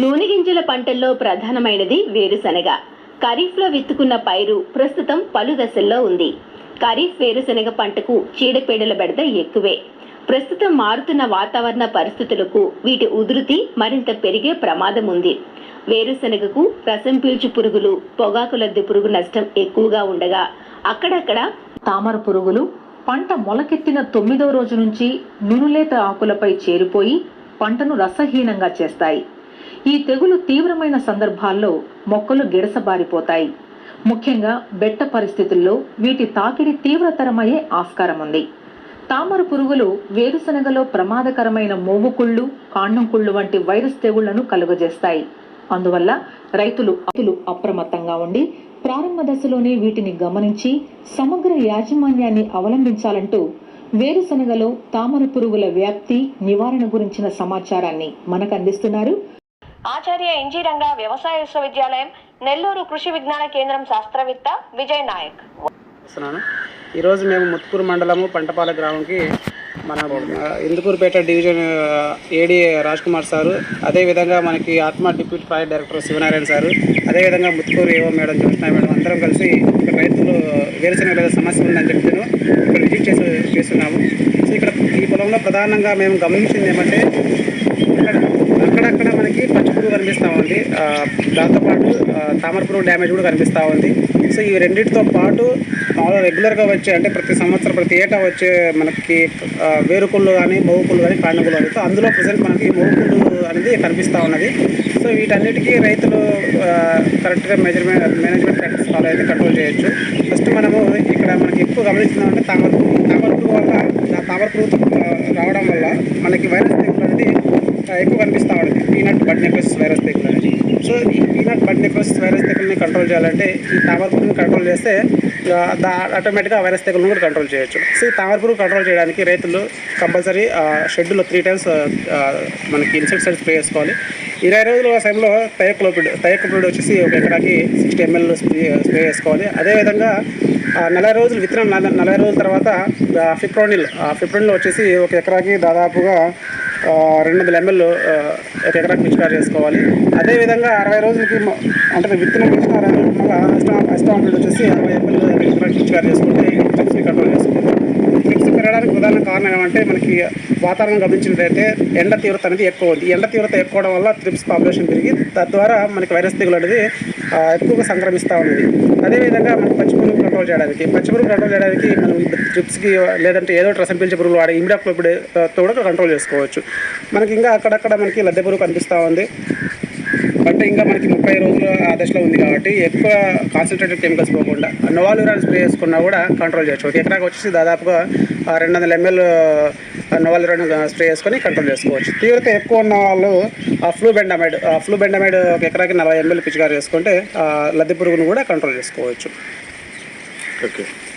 నూనె గింజల పంటల్లో ప్రధానమైనది వేరుశనగ. ఖరీఫ్లో విత్తుకున్న పైరు ప్రస్తుతం పలు దశల్లో ఉంది. ఖరీఫ్ వేరుశనగ పంటకు చీడపీడల బెడద ఎక్కువే. ప్రస్తుతం మారుతున్న వాతావరణ పరిస్థితులకు వీటి ఉధృతి మరింత పెరిగే ప్రమాదం ఉంది. వేరుశనగకు రసం పీల్చు పురుగులు పొగాకు లద్దె పురుగు నష్టం ఎక్కువగా ఉండగా అక్కడక్కడ తామర పురుగులు పంట మొలకెత్తిన తొమ్మిదో రోజు నుంచి నునులేత ఆకులపై చేరిపోయి పంటను రసహీనంగా చేస్తాయి. ఈ తెగులు తీవ్రమైన సందర్భాల్లో మొక్కలు గిడసబారిపోతాయి ముఖ్యంగా బెట్ట పరిస్థితుల్లో వీటి తాకిడి తీవ్రతరమయ్యే ఆస్కారం ఉంది. తామర పురుగులు వేరుశనగలో ప్రమాదకరమైన మోవుకుళ్ళు కాండం కుళ్ళు వంటి వైరస్ తెగుళ్ళను కలుగజేస్తాయి. అందువల్ల రైతులు అతులు అప్రమత్తంగా ఉండి ప్రారంభ దశలోనే వీటిని గమనించి సమగ్ర యాజమాన్యాన్ని అవలంబించాలంటూ వేరుశనగలో తామర పురుగుల వ్యాప్తి నివారణ గురించిన సమాచారాన్ని మనకు అందిస్తున్నారు ఆచార్య ఇంజీరంగ వ్యవసాయ విశ్వవిద్యాలయం నెల్లూరు కృషి విజ్ఞాన కేంద్రం శాస్త్రవేత్త విజయ్ నాయక్. ఈరోజు మేము ముత్తుకూరు మండలము పంటపాల గ్రామంకి మన ఇందుకూరుపేట డివిజన్ ఆ, ఏడి రాజ్ కుమార్ సారు అదేవిధంగా మనకి ఆత్మ deputy project director Sivanarayana sir అదేవిధంగా ముత్తుకూరు ఏవో మేడం జ్యోత్స్నా మేడం. అందరం కలిసి ఇక్కడ రైతులు వేరుశనగ లేదా సమస్య ఉందని చెప్పి ఇక్కడ విజిట్ చేసి చేస్తున్నాము. సో ఇక్కడ ఈ పొలంలో ప్రధానంగా మేము గమనించింది ఏమంటే అక్కడ అక్కడక్కడ కనిపిస్తూ ఉంది. దాంతోపాటు ఆ, తామర డ్యామేజ్ కూడా కనిపిస్తూ ఉంది. సో ఈ రెండింటితో పాటు మామూలుగా రెగ్యులర్గా వచ్చే అంటే ప్రతి సంవత్సరం ప్రతి ఏటా వచ్చే మనకి వేరుకుళ్ళు కానీ మోగుకుళ్ళు కానీ కాండకుళ్ళు కానీ సో అందులో ప్రజెంట్ మనకి మోగుకుళ్ళు అనేది కనిపిస్తూ ఉన్నది. సో వీటన్నిటికీ రైతులు కరెక్ట్గా మెజర్మెంట్ మేనేజ్మెంట్ ప్రాక్టీస్ ఫాలో అయితే కంట్రోల్ చేయొచ్చు. ఫస్ట్ మనము ఇక్కడ మనకి ఎక్కువ గమనిస్తున్నామంటే తామర పురుగు తామర వల్ల ఆ తామర రావడం వల్ల మనకి వైరస్ తెగులు అనేది ఎక్కువ కనిపిస్తూ ఉంటుంది. పీనట్ బడ్ నెక్రోసిస్ వైరస్ తెగులు అనేది. సో ఈ పీనట్ బడ్ నెక్రోసిస్ వైరస్ తెగుల్ని కంట్రోల్ చేయాలంటే ఈ తామర పురుగుని కంట్రోల్ చేస్తే ఆటోమేటిక్గా వైరస్ తెగులను కూడా కంట్రోల్ చేయొచ్చు. సో ఈ తామర పురుగు కంట్రోల్ చేయడానికి రైతులు కంపల్సరీ షెడ్యూల్లో త్రీ టైమ్స్ మనకి ఇన్సెక్టిసైడ్ స్ప్రే చేసుకోవాలి. ఇరవై రోజుల సమయంలో తయక్లోపిడ్ తయక్లోపిడ్ వచ్చేసి ఒక ఎకరాకి సిక్స్టీ ఎంఎల్ స్ప్రే స్ప్రే చేసుకోవాలి. అదేవిధంగా నలభై రోజులు విత్తనం నలభై రోజుల తర్వాత ఫిప్రోనిల్ ఫిప్రోనిల్ వచ్చేసి ఒక ఎకరాకి దాదాపుగా రెండు వందల ఎంఎల్ ఒక ఎకరాకి పిచికారి చేసుకోవాలి. అదేవిధంగా అరవై రోజులకి అంటే విత్తనం వేసిన అరవై రోజులకి వచ్చేసి అరవై ఎంఎల్ ఒక ఎకరాకి పిచికారి చేసుకుంటే ట్రిప్స్ని కంట్రోల్ చేసుకుంటాం ట్రిప్స్ పెరగడానికి ప్రధాన కారణం ఏమంటే మనకి వాతావరణం గమనించినట్లయితే ఎండ తీవ్రత అనేది ఎక్కువ ఉంది. ఎండ తీవ్రత ఎక్కువ వల్ల ట్రిప్స్ పాపులేషన్ పెరిగి తద్వారా మనకి వైరస్ తెగులు అనేది ఎక్కువగా సంక్రమిస్తూ ఉంది అదేవిధంగా మనకి పచ్చిపురుగులు కంట్రోల్ చేయడానికి పచ్చి పురుగు కంట్రోల్ చేయడానికి మనం ట్రిప్స్కి లేదంటే ఏదో ఒకటి రసం పీల్చే పురుగులు వాడే ఇమిడాక్లోపిడ్ కూడా కంట్రోల్ చేసుకోవచ్చు. మనకి ఇంకా అక్కడక్కడ మనకి లద్దె పురుగు కనిపిస్తూ ఉంది. అంటే ఇంకా మనకి ముప్పై రోజులు ఆ దశలో ఉంది కాబట్టి ఎక్కువ కాన్సన్ట్రేటెడ్ కెమికల్స్ పోకుండా నోవాలురాన్ స్ప్రే చేసుకున్నా కూడా కంట్రోల్ చేయొచ్చు. ఒక ఎకరాకి వచ్చేసి దాదాపుగా ఆ, రెండు వందల ఎంఎల్ నోవాలురాన్ స్ప్రే చేసుకొని కంట్రోల్ చేసుకోవచ్చు. తీవ్రత ఎక్కువ ఉన్న వాళ్ళు ఆ ఫ్లూ బెండమైడ్ ఆ ఫ్లూ బెండమైడ్ ఒక ఎకరాకి నలభై ఎంఎల్ పిచికారి చేసుకుంటే లద్దె పురుగును కూడా కంట్రోల్ చేసుకోవచ్చు. Okay.